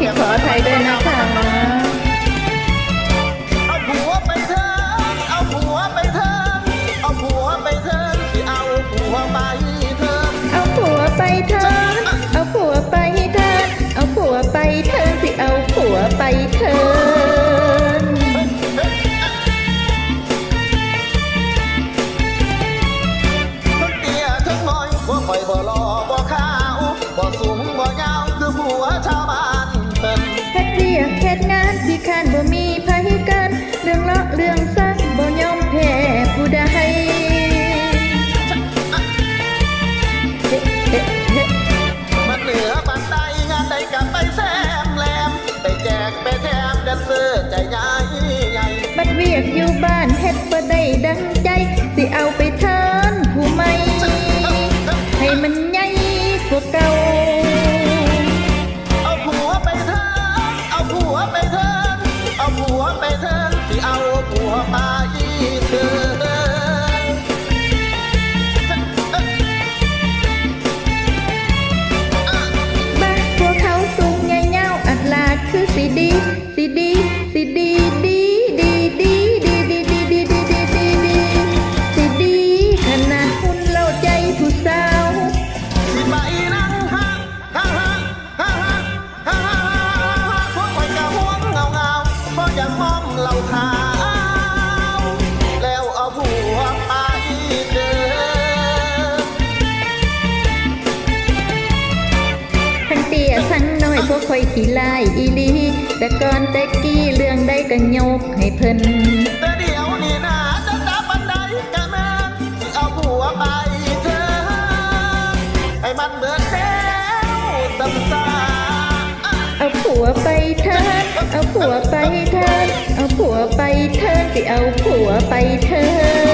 ผิดขออภัยด้วยนะคะเอาผัวไปเถินเอาผัวไปเถินเอาผัวไปเถินสิเอาผัวไปเถินเอาผัวไปเถินเอาผัวไปเถินเอาผัวไปเถินสิเอาผัวไปเถิน คร้านบ่มีไผกัน เรื่องเลาะเรื่องซักบ่ยอมแพ้ผู้ใดเฮ้เฮ้เฮ้มันเหนือบันไดงานใดกับไปแซมแลมไปแจกไปแถมแดนเซอร์ใจใหญ่ใหญ่บัดเวียกอยู่บ้านเฮ็ดบ่ได้ดัง ดีดีดีดีดีดีดีดีดีดีดีดีดีดีดีขนาดหุ่นเล่าใจผู้สาวสิไปนั่งฮะฮะฮะฮะฮะฮะฮะพวกคอยกะห่วงเงาเงาเพราะอยากมอมเหล่าขาว ทั้งน้อยพวกคอยขี้ลายอีหลีแต่ก่อนแต่กี้เรื่องใดก็ยกให้เพิ่นแต่เดี๋ยวนี้นะจะจับบันไดกะแม่สิเอาผัวไปเถินให้มันเบิดแล้วสำสาเอาผัวไปเทินเอาผัวไปเทินเอาผัวไปเทินสิเอาผัวไปเทิน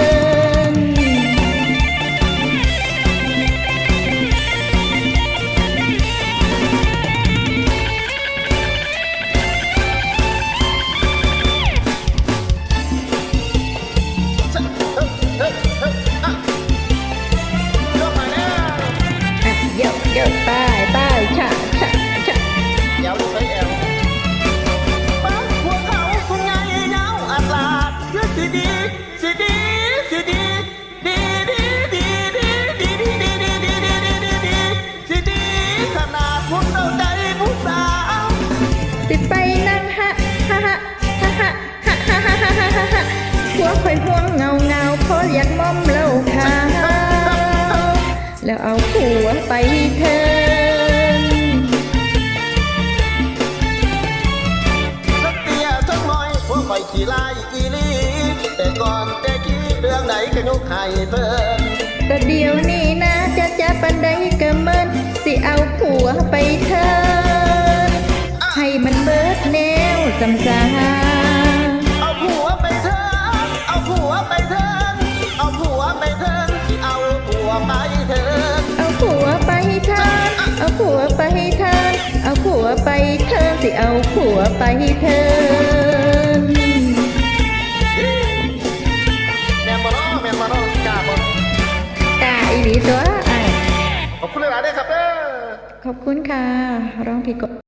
แล้วเอาผัวไปเทินทั้งเตี้ยทั้งน้อยพวกคอยขี่ไล่อีลีแต่ก่อนแต่กี้เรื่องไหนก็ยกให้เพิ่นแต่เดี๋ยวนี้นะจะจะปันใดก็เมินสิเอาผัวไปเทินให้มันเบิดแนวสำสาเอา เทินสิเอาผัวไปเทินแม่นบ่เนาะแม่นบ่เนาะกล้าบ่กาอีหลีตัวไอ้ายขอบคุณหลายๆเด้อครับเด้อขอบคุณค่ะ ร้องผิดกฎ